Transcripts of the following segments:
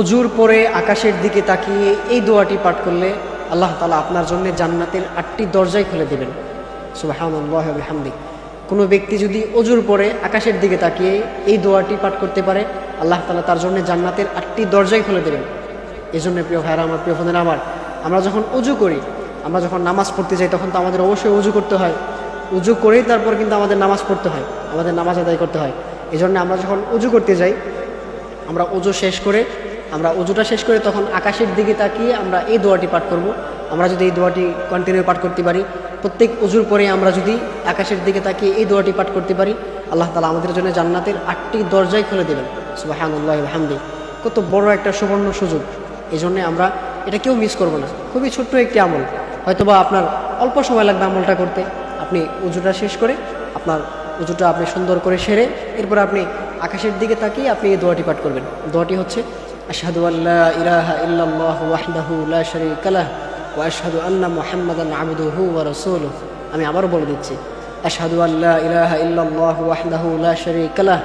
অজুর পরে আকাশের দিকে তাকিয়ে এই দোয়াটি পাঠ করলে আল্লাহ তালা আপনার জন্য জান্নাতের আটটি দরজাই খুলে দেবেন। সুবাহামদি কোনো ব্যক্তি যদি অজুর পরে আকাশের দিকে তাকিয়ে এই দোয়াটি পাঠ করতে পারে, আল্লাহ তালা তার জন্য জান্নাতের আটটি দরজাই খুলে দেবেন। এই জন্য প্রিয় ভাইরা আমার প্রিয় ফোনের আমার, আমরা যখন অজু করি, আমরা যখন নামাজ পড়তে যাই, তখন তো আমাদের অবশ্যই অজু করতে হয়। উজু করেই তারপর কিন্তু আমাদের নামাজ পড়তে হয়, আমাদের নামাজ আদায় করতে হয়। এই জন্য আমরা যখন উজু করতে যাই, আমরা উজু শেষ করে আমরা উজুটা শেষ করে তখন আকাশের দিকে তাকিয়ে আমরা এই দোয়াটি পাঠ করব। আমরা যদি এই দোয়াটি কন্টিনিউ পাঠ করতে পারি, প্রত্যেক উজুর পরে আমরা যদি আকাশের দিকে তাকিয়ে এই দোয়াটি পাঠ করতে পারি, আল্লাহ তালা আমাদের জন্য জান্নাতের আটটি দরজায় খুলে দেবেন। সুবাহানুল্লাহ হামদি কত বড় একটা সুবর্ণ সুযোগ। এই জন্যে আমরা এটা কেউ মিস করব না। খুবই ছোট্ট একটি আমল। হয়তোবা আপনার অল্প সময় লাগবে আমলটা করতে। আপনি উজুটা শেষ করে আপনার উজুটা আপনি সুন্দর করে সেরে, এরপর আপনি আকাশের দিকে তাকিয়ে আপনি এই দোয়াটি পাঠ করবেন। দোয়াটি হচ্ছে আশহাদু আল্লাহ ইলাহা ইল্লাল্লাহ ওয়াহদাহু লা শারীকা লাহ ওয়া আশহাদু আন্না মুহাম্মাদান আবদুহু ওয়া রাসূলুহু। আমি আবারও বলে দিচ্ছি, আশহাদু আল্লাহ ইলাহা ইল্লাল্লাহ ওয়াহদাহু লা শারীকা লাহ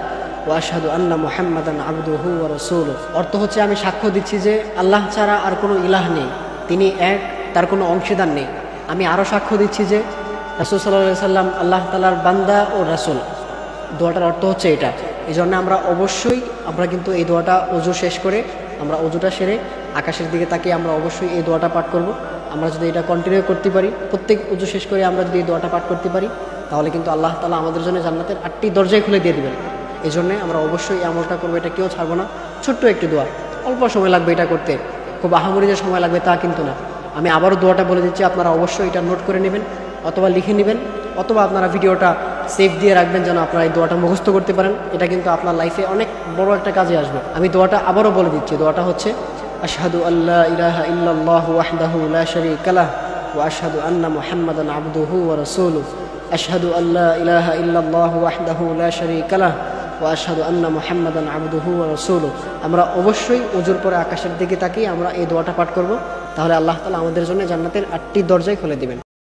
ওয়া আশহাদু আন্না মুহাম্মাদান আবদুহু ওয়া রাসূলুহু। অর্থ হচ্ছে আমি সাক্ষ্য দিচ্ছি যে আল্লাহ ছাড়া আর কোনো ইলাহ নেই, তিনি এক, তার কোনো অংশীদার নেই। আমি আরও সাক্ষ্য দিচ্ছি যে রাসুল সাল্লাহ সাল্লাম আল্লাহ তালার বান্দা ও রাসুল। দোয়াটার অর্থ হচ্ছে এটা। এই জন্য আমরা অবশ্যই, আমরা কিন্তু এই দোয়াটা অজু শেষ করে, আমরা অজুটা সেরে আকাশের দিকে তাকিয়ে আমরা অবশ্যই এই দোয়াটা পাঠ করব। আমরা যদি এটা কন্টিনিউ করতে পারি, প্রত্যেক উজু শেষ করে আমরা যদি এই দোয়াটা পাঠ করতে পারি, তাহলে কিন্তু আল্লাহ তালা আমাদের জন্য জান্নাতের আটটি দরজায় খুলে দিয়ে দেবেন। এই জন্যে আমরা অবশ্যই আমলটা করব, এটা কেউ ছাড়বো না। ছোট্ট একটি দোয়া। অল্প সময় লাগবে এটা করতে। খুব আহামরি যে সময় লাগবে তা কিন্তু না। আমি আবারও দোয়াটা বলে দিচ্ছি, আপনারা অবশ্যই এটা নোট করে নেবেন, অথবা লিখে নেবেন, অথবা আপনারা ভিডিওটা সেভ দিয়ে রাখবেন যেন আপনারা এই দোয়াটা মুখস্থ করতে পারেন। এটা কিন্তু আপনার লাইফে অনেক বড় একটা কাজে আসবে। আমি দোয়াটা আবারও বলে দিচ্ছি। দোয়াটা হচ্ছে, আশহাদু আল্লাহ ইলাহা ইল্লাল্লাহ ওয়াহদাহু লা শারীকা লাহ ওয়া আশহাদু আন্না মুহাম্মাদান আবদুহু ওয়া রাসূলুহু। আশহাদু আল্লাহ ইলাহা ইল্লাল্লাহ ওয়াহদাহু লা শারীকা লাহ ওয়া আশহাদু আন্না মুহাম্মাদান আবদুহু ওয়া রাসূলুহু। আমরা অবশ্যই ওজুর পরে আকাশের দিকে তাকিয়ে আমরা এই দোয়াটা পাঠ করব। তাহলে আল্লাহ তাআলা আমাদের জন্য জান্নাতের আটটি দরজাই খুলে দিবেন।